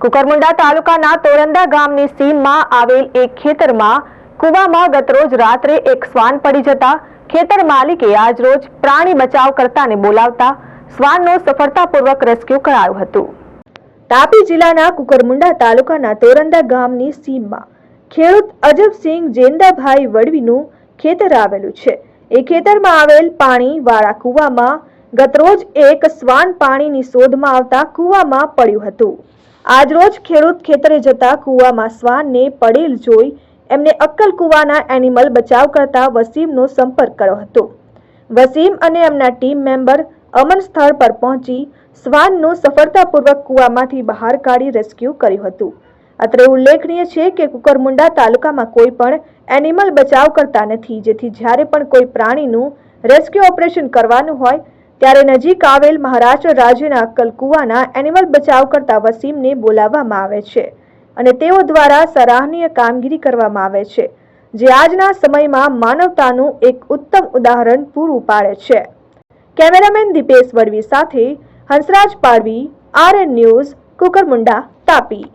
કુકરમુંડા તાલુકાના તોરંદા ગામની સીમમાં આવેલ એક ખેતરમાં કૂવામાં ગતરોજ રાત્રે એક શ્વાન પડી જતા ખેતર માલિકે આજરોજ પ્રાણી બચાવ કરતાને બોલાવતા શ્વાનનો સફળતાપૂર્વક રેસ્ક્યુ કરાયું હતું. તાપી જિલ્લાના કુકરમુંડા તાલુકાના તોરંદા ગામની સીમમાં ખેડૂત અજબસિંહ જેન્દાભાઈ વડવીનું ખેતર આવેલું છે. એ ખેતરમાં આવેલ પાણી વાળા કૂવામાં ગતરોજ એક શ્વાન પાણીની શોધમાં આવતા કૂવામાં પડ્યું હતું. આજરોજ ખેડૂત ખેતરે જતા કૂવામાં શ્વાનને પડેલ જોઈ એમને અક્કલ કૂવાના એનિમલ બચાવ કરતા વસીમનો સંપર્ક કર્યો હતો. વસીમ અને એમના ટીમ મેમ્બર અમન સ્થળ પર પહોંચી શ્વાનનું સફળતાપૂર્વક કૂવામાંથી બહાર કાઢી રેસ્ક્યુ કર્યું હતું. અત્રે ઉલ્લેખનીય છે કે કુકરમુંડા તાલુકામાં કોઈ પણ એનિમલ બચાવ કરતા નથી, જેથી જ્યારે પણ કોઈ પ્રાણીનું રેસ્ક્યુ ઓપરેશન કરવાનું હોય ત્યારે નજીક આવેલ મહારાષ્ટ્ર રાજ્યના કલકુવાના એનિમલ બચાવ કરતા વસીમને બોલાવવામાં આવે છે અને તેઓ દ્વારા સરાહનીય કામગીરી કરવામાં આવે છે, જે આજના સમયમાં માનવતાનું એક ઉત્તમ ઉદાહરણ પૂરું પાડે છે. કેમેરામેન દીપેશ વડવી સાથે હંસરાજ પાડવી, આરએન ન્યૂઝ, કુકરમુંડા, તાપી.